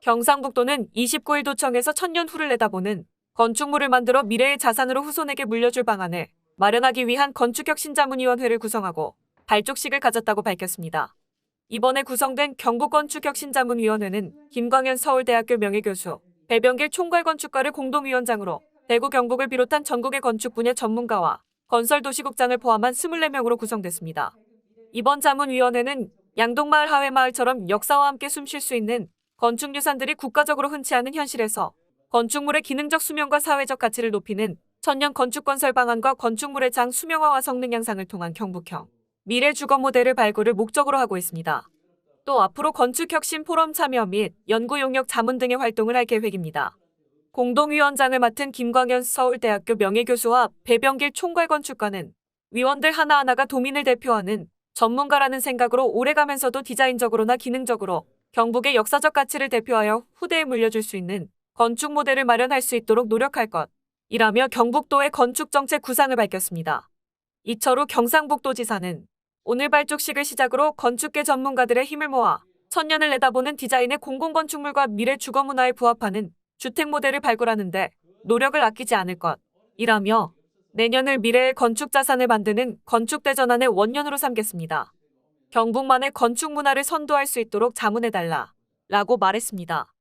경상북도는 29일 도청에서 천년 후를 내다보는 건축물을 만들어 미래의 자산으로 후손에게 물려줄 방안을 마련하기 위한 건축혁신자문위원회를 구성하고 발족식을 가졌다고 밝혔습니다. 이번에 구성된 경북건축혁신자문위원회는 김광현 서울대학교 명예교수, 배병길 총괄건축가를 공동위원장으로 대구 경북을 비롯한 전국의 건축 분야 전문가와 건설도시국장을 포함한 24명으로 구성됐습니다. 이번 자문위원회는 양동마을 하회마을처럼 역사와 함께 숨 쉴 수 있는 건축유산들이 국가적으로 흔치 않은 현실에서 건축물의 기능적 수명과 사회적 가치를 높이는 천년 건축건설 방안과 건축물의 장 수명화와 성능 향상을 통한 경북형 미래 주거 모델을 발굴을 목적으로 하고 있습니다. 또 앞으로 건축혁신 포럼 참여 및 연구 용역 자문 등의 활동을 할 계획입니다. 공동위원장을 맡은 김광현 서울대학교 명예교수와 배병길 총괄건축가는 위원들 하나하나가 도민을 대표하는 전문가라는 생각으로 오래가면서도 디자인적으로나 기능적으로 경북의 역사적 가치를 대표하여 후대에 물려줄 수 있는 건축 모델을 마련할 수 있도록 노력할 것. 이라며 경북도의 건축정책 구상을 밝혔습니다. 이철우 경상북도지사는 오늘 발족식을 시작으로 건축계 전문가들의 힘을 모아 천년을 내다보는 디자인의 공공건축물과 미래 주거문화에 부합하는 주택 모델을 발굴하는데 노력을 아끼지 않을 것. 이라며 내년을 미래의 건축 자산을 만드는 건축대전환의 원년으로 삼겠습니다. 경북만의 건축 문화를 선도할 수 있도록 자문해달라. 라고 말했습니다.